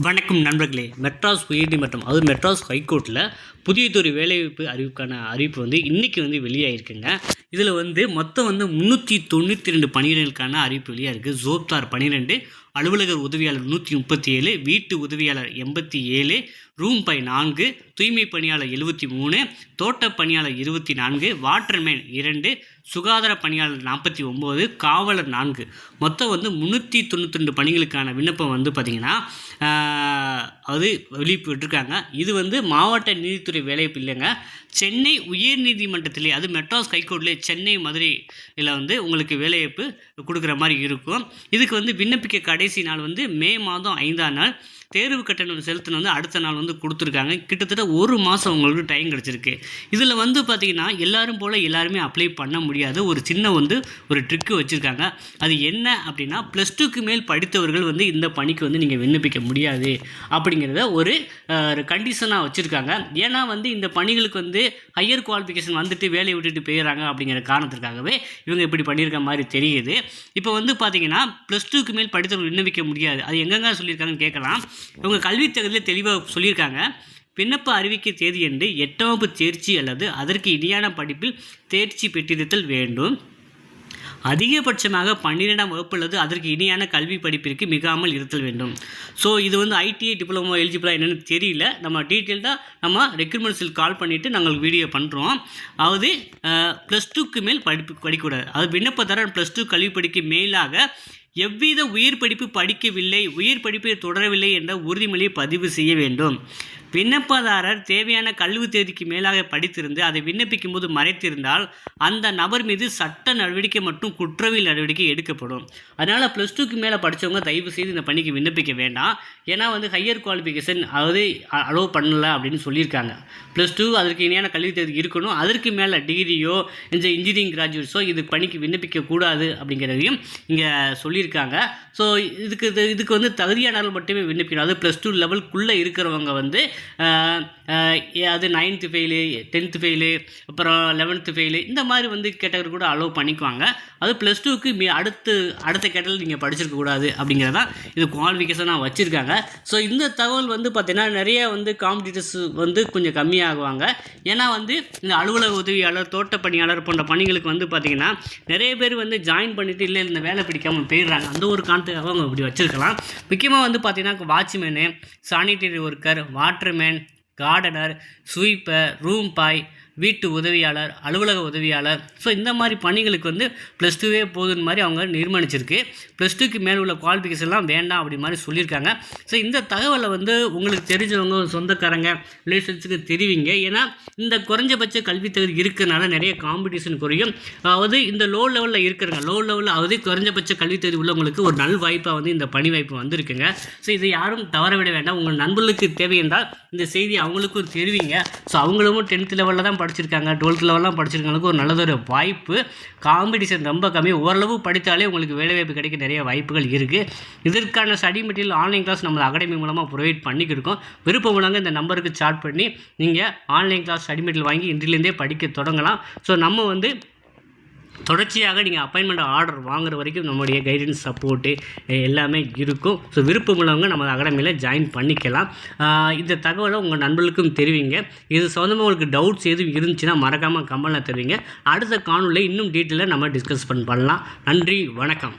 வணக்கம் நண்பர்களே. மெட்ராஸ் உயர்நீதிமன்றம் அதாவது மெட்ராஸ் ஹைகோர்ட்டில் புதியதொரு வேலைவாய்ப்பு அறிவிப்புக்கான அறிவிப்பு வந்து இன்றைக்கி வந்து வெளியாகிருக்குங்க இதில் வந்து மொத்தம் வந்து முந்நூற்றி தொண்ணூற்றி ரெண்டு பணியிடங்களுக்கான அறிவிப்பு வெளியாக இருக்குது ஜோப்தார் பன்னிரெண்டு அலுவலகர் உதவியாளர் நூற்றி முப்பத்தி ஏழு வீட்டு உதவியாளர் எண்பத்தி ஏழு ரூம் பை நான்கு தூய்மை பணியாளர் எழுபத்தி மூணு தோட்ட பணியாளர் இருபத்தி நான்கு வாட்டர்மேன் இரண்டு சுகாதார பணியாளர் நாற்பத்தி ஒம்பது காவலர் நான்கு. மொத்தம் வந்து முந்நூற்றி தொண்ணூற்றி ரெண்டு பணிகளுக்கான விண்ணப்பம் வந்து பார்த்திங்கன்னா அது வெளியிட்டிருக்காங்க இது வந்து மாவட்ட நீதித்துறை வேலைவாய்ப்பு இல்லைங்க. சென்னை உயர்நீதிமன்றத்திலே அது மெட்ராஸ் ஹைகோர்ட்லேயே சென்னை மதுரையில் வந்து உங்களுக்கு வேலைவாய்ப்பு கொடுக்குற மாதிரி இருக்கும். இதுக்கு வந்து விண்ணப்பிக்க கடைசி நாள் வந்து மே மாதம் ஐந்தாம் நாள். தேர்வு கட்டணம் செலுத்தின வந்து அடுத்த நாள் வந்து கொடுத்துருக்காங்க. கிட்டத்தட்ட ஒரு மாதம் உங்களுக்கு டைம் கிடச்சிருக்கு. இதில் வந்து பார்த்திங்கன்னா எல்லாரும் போல் எல்லாருமே அப்ளை பண்ண முடியாது ஒரு சின்ன வந்து ஒரு ட்ரிக்கு வச்சுருக்காங்க. அது என்ன அப்படின்னா ப்ளஸ் டூக்கு மேல் படித்தவர்கள் வந்து இந்த பணிக்கு வந்து நீங்கள் விண்ணப்பிக்க முடியாது அப்படிங்கிறத ஒரு கண்டிஷனாக வச்சுருக்காங்க. ஏன்னா வந்து இந்த பணிகளுக்கு வந்து ஹையர் குவாலிஃபிகேஷன் வந்துட்டு வேலையை விட்டுட்டு போயிடுறாங்க அப்படிங்கிற காரணத்திற்காகவே இவங்க இப்படி பண்ணியிருக்க மாதிரி தெரியுது. இப்போ வந்து பார்த்தீங்கன்னா ப்ளஸ் டூக்கு மேல் படித்தவர்கள் விண்ணப்பிக்க முடியாது. அது எங்கெங்க சொல்லியிருக்காங்கன்னு கேட்கலாம். இவங்க கல்வித் தகுதியில் தெளிவாக சொல்லியிருக்காங்க. விண்ணப்ப அறிவிக்கை தேதி என்று எட்டாம் வகுப்பு தேர்ச்சி அல்லது அதற்கு இணையான படிப்பில் தேர்ச்சி பெற்றிருத்தல் வேண்டும். அதிகபட்சமாக பன்னிரெண்டாம் வகுப்பு அல்லது அதற்கு இணையான கல்வி படிப்பிற்கு மிகாமல் இருத்தல் வேண்டும். ஸோ இது வந்து ஐடிஐ டிப்ளமோ எலிஜிபிளாக என்னன்னு தெரியல. நம்ம டீட்டெயில்டாக நம்ம ரெக்ரூட்மெண்ட்ஸில் கால் பண்ணிவிட்டு நாங்கள் வீடியோ பண்ணுறோம் அதாவது ப்ளஸ் டூக்கு மேல் படிப்பு படிக்கக்கூடாது அது விண்ணப்பதாரர் ப்ளஸ் டூ கல்வி படிக்க மேலாக எவ்வித உயிர் படிப்பு படிக்கவில்லை உயிர் படிப்பை தொடரவில்லை என்ற உறுதிமொழியை பதிவு செய்ய வேண்டும். விண்ணப்பதாரர் தேவையான கல்வி தேதிக்கு மேலாக படித்திருந்து அதை விண்ணப்பிக்கும் போது மறைத்திருந்தால் அந்த நபர் மீது சட்ட நடவடிக்கை மற்றும் குற்றவியல் நடவடிக்கை எடுக்கப்படும். அதனால் ப்ளஸ் டூக்கு மேலே படித்தவங்க தயவு செய்து இந்த பணிக்கு விண்ணப்பிக்க வேண்டாம். ஏன்னா வந்து ஹையர் குவாலிஃபிகேஷன் அதாவது அலோவ் பண்ணலை அப்படின்னு சொல்லியிருக்காங்க. ப்ளஸ் டூ அதற்கு இணையான கல்வி தேதி இருக்கணும். அதற்கு மேலே டிகிரியோ இந்த இன்ஜினியரிங் கிராஜுவேட்ஸோ இது பணிக்கு விண்ணப்பிக்க கூடாது அப்படிங்கிறதையும் இங்கே சொல்லியிருக்காங்க. ஸோ இதுக்கு இது- இதுக்கு வந்து தகுதியானவர்கள் மட்டுமே விண்ணப்பிக்கணும். அது ப்ளஸ் டூ லெவலுக்குள்ளே இருக்கிறவங்க வந்து அது நைன்த்து ஃபெயிலு டென்த்து ஃபெயிலு அப்புறம் லெவன்த்து ஃபெயிலு இந்த மாதிரி வந்து கேட்டகரி கூட அலோவ் பண்ணிக்குவாங்க. அது ப்ளஸ் டூக்கு மீ அடுத்து அடுத்த கேட்டகரி நீங்கள் படிச்சிருக்கக்கூடாது அப்படிங்கிறதான் இது குவாலிஃபிகேஷனாக வச்சுருக்காங்க. ஸோ இந்த தகவல் வந்து பார்த்தீங்கன்னா நிறைய வந்து காம்படிட்டர்ஸ் வந்து கொஞ்சம் கம்மியாகுவாங்க. ஏன்னா வந்து இந்த அலுவலக உதவியாளர் தோட்ட பணியாளர் போன்ற பணிகளுக்கு வந்து பார்த்திங்கன்னா நிறைய பேர் வந்து ஜாயின் பண்ணிவிட்டு இல்லை இந்த வேலை பிடிக்காமல் போயிடுறாங்க. அந்த ஒரு காரணத்துக்காக அவங்க இப்படி வச்சுருக்கலாம். முக்கியமாக வந்து பார்த்திங்கன்னா watchman sanitary worker waterman gardener sweeper room boy வீட்டு உதவியாளர் அலுவலக உதவியாளர். ஸோ இந்த மாதிரி பணிகளுக்கு வந்து ப்ளஸ் டூவே போதுன்னு மாதிரி அவங்க நிர்மாணிச்சிருக்கு. ப்ளஸ் டூக்கு மேலே உள்ள குவாலிஃபிகேஷன்லாம் வேண்டாம் அப்படி மாதிரி சொல்லியிருக்காங்க. ஸோ இந்த தகவலை வந்து உங்களுக்கு தெரிஞ்சவங்க சொந்தக்காரங்க ரிலேஷன்ஸுக்கு தெரிவிங்க. ஏன்னா இந்த குறைஞ்சபட்ச கல்வி தகுதி இருக்கிறனால நிறைய காம்படிஷன் குறையும். அதாவது இந்த லோ லெவலில் இருக்கிறவங்க லோ லெவலில் அதாவது குறைஞ்சபட்ச கல்வி தகுதி உள்ளவங்களுக்கு ஒரு நல் வாய்ப்பாக வந்து இந்த பணி வாய்ப்பு வந்திருக்குங்க. ஸோ இதை யாரும் தவற விட வேண்டாம். உங்கள் நண்பர்களுக்கு தேவை என்றால் இந்த செய்தி அவங்களுக்கும் தெரிவிங்க. ஸோ அவங்களும் டென்த் லெவலில் தான் படிச்சிருக்காங்க டுவெல்த் லெவல்லாம் படிச்சிருக்கவங்களுக்கு ஒரு நல்லதொரு வாய்ப்பு. காம்படிஷன் ரொம்ப கம்மி. ஓரளவு படித்தாலே உங்களுக்கு வேலைவாய்ப்பு கிடைக்க நிறைய வாய்ப்புகள் இருக்குது இதற்கான ஸ்டடி மெட்டீரியல் ஆன்லைன் கிளாஸ் நம்ம அகாடமி மூலமாக ப்ரொவைட் பண்ணிக்கிருக்கோம் விருப்பம் உள்ளவங்க இந்த நம்பருக்கு சாட் பண்ணி நீங்கள் ஆன்லைன் கிளாஸ் ஸ்டடி மெட்டீரியல் வாங்கி இன்றிலேருந்தே படிக்க தொடங்கலாம். ஸோ நம்ம வந்து தொடர்ச்சியாக நீங்கள் அப்பாயின்மெண்ட் ஆர்டர் வாங்குற வரைக்கும் நம்முடைய கைடன்ஸ் சப்போர்ட்டு எல்லாமே இருக்கும். ஸோ விருப்பம் உள்ளவங்க நம்ம அகாடமியில் ஜாயின் பண்ணிக்கலாம். இந்த தகவலை உங்கள் நண்பர்களுக்கும் தெரிவிங்க. இது சம்மந்தமாக உங்களுக்கு டவுட்ஸ் எதுவும் இருந்துச்சுன்னா மறக்காமல் கமெண்ட்டில் தெரிவிங்க. அடுத்த காணொலியில் இன்னும் டீட்டெயிலாக நம்ம டிஸ்கஸ் பண்ண பண்ணலாம். நன்றி வணக்கம்.